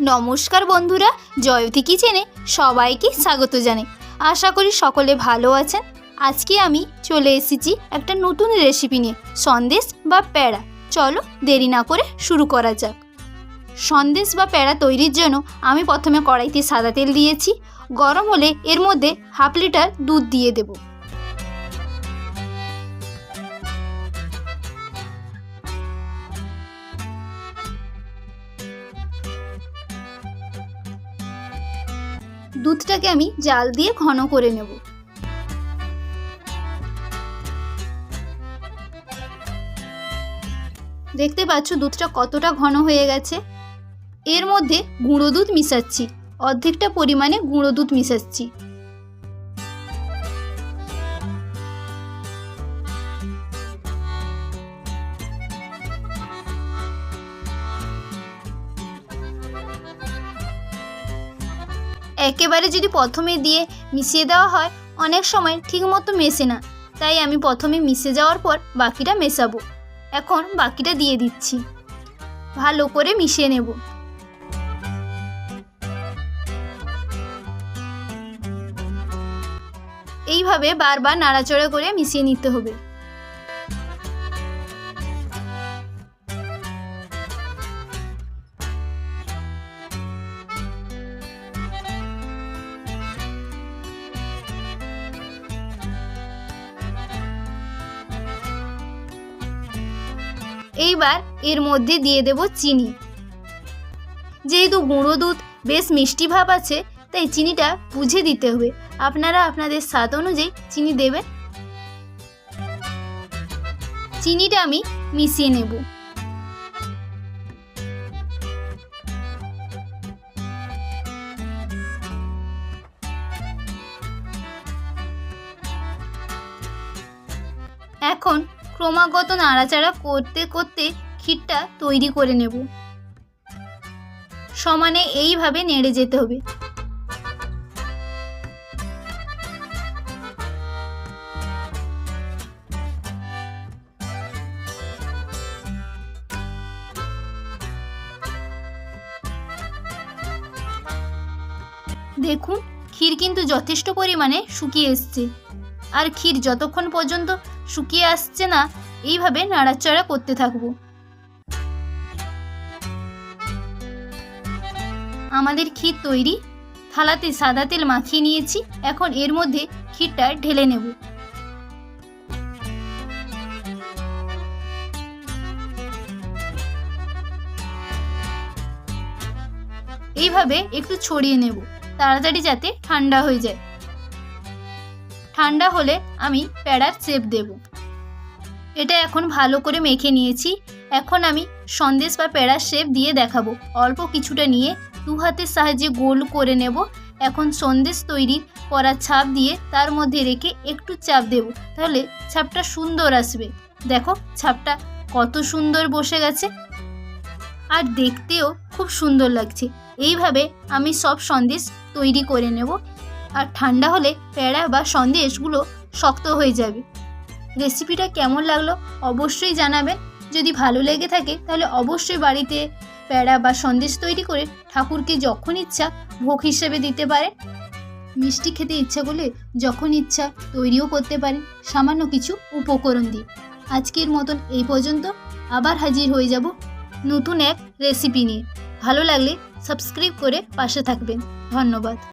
নমস্কার বন্ধুরা, জয়তী কিচেনে সবাইকে স্বাগত জানাই। আশা করি সকলে ভালো আছেন। আজকে আমি চলে এসেছি একটা নতুন রেসিপি নিয়ে, সন্দেশ বা প্যাড়া চলো দেরি না করে শুরু করা যাক। সন্দেশ বা প্যাড়া তৈরির জন্য আমি প্রথমে কড়াইতে সাদা তেল দিয়েছি। গরম হলে এর মধ্যে হাফ লিটার দুধ দিয়ে দেবো। দুধটাকে আমি জাল দিয়ে ঘন করে নেব। দেখতে পাচ্ছ দুধটা কতটা ঘন হয়ে গেছে? এর মধ্যে গুঁড়ো দুধ মিশাচ্ছি। অর্ধেকটা পরিমাণে গুঁড়ো দুধ মিশাচ্ছি। একেবারে যদি প্রথমে দিয়ে মিশিয়ে দেওয়া হয়, অনেক সময় ঠিকমতো মেশে না। তাই আমি প্রথমে মিশে যাওয়ার পর বাকিটা মেশাবো। এখন বাকিটা দিয়ে দিচ্ছি। ভালো করে মিশিয়ে নেব। এইভাবে বারবার নাড়াচড়া করে মিশিয়ে নিতে হবে। এইবার এর মধ্যে দিয়ে দেব চিনি। যেহেতু গুঁড়ো দুধ বেশ মিষ্টি ভাব আছে, তাই চিনিটা বুঝে দিতে হবে। আপনারা আপনাদের স্বাদ অনুযায়ী চিনি দেবেন। চিনিটা আমি মিশিয়ে নেব। এখন ক্রমাগত নাড়াচাড়া করতে করতে ক্ষীরটা তৈরি করে নেব। সমানে এইভাবে নেড়ে যেতে হবে। দেখুন, ক্ষীর কিন্তু যথেষ্ট পরিমাণে শুকিয়ে এসছে। আর ক্ষীর যতক্ষণ পর্যন্ত শুকিয়ে আসছে না, এইভাবে নাড়াচাড়া করতে থাকব। আমাদের ক্ষীর তৈরি। থালাতে সাদা তেল মাখিয়ে নিয়েছি, এখন এর মধ্যে ক্ষীরটা ঢেলে নেব। এইভাবে একটু ছড়িয়ে নেব, তাড়াতাড়ি যাতে ঠান্ডা হয়ে যায়। ঠান্ডা হলে আমি প্যাড়ার চেপ দেব। এটা এখন ভালো করে মেখে নিয়েছি। এখন আমি সন্দেশ বা প্যাড়ার শেপ দিয়ে দেখাবো। অল্প কিছুটা নিয়ে দু হাতের সাহায্যে গোল করে নেব। এখন সন্দেশ তৈরির করা ছাপ দিয়ে তার মধ্যে রেখে একটু চাপ দেব। তাহলে ছাপটা সুন্দর আসবে। দেখো, ছাপটা কত সুন্দর বসে গেছে। আর দেখতেও খুব সুন্দর লাগছে। এইভাবে আমি সব সন্দেশ তৈরি করে নেব। আর ঠান্ডা হলে প্যাড়া বা সন্দেশগুলো শক্ত হয়ে যাবে। রেসিপিটা কেমন লাগল অবশ্যই জানাবেন। যদি ভালো লেগে থাকে তাহলে অবশ্যই বাড়িতে প্যাড়া বা সন্দেশ তৈরি করে ঠাকুরকে যখন ইচ্ছা ভোগ হিসেবে দিতে পারেন। মিষ্টি খেতে ইচ্ছা করলে যখন ইচ্ছা তৈরিও করতে পারেন। সামান্য কিছু উপকরণ দিয়ে। আজকের মতন এই পর্যন্ত। আবার হাজির হয়ে যাব নতুন এক রেসিপি নিয়ে। ভালো লাগলে সাবস্ক্রাইব করে পাশে থাকবেন। ধন্যবাদ।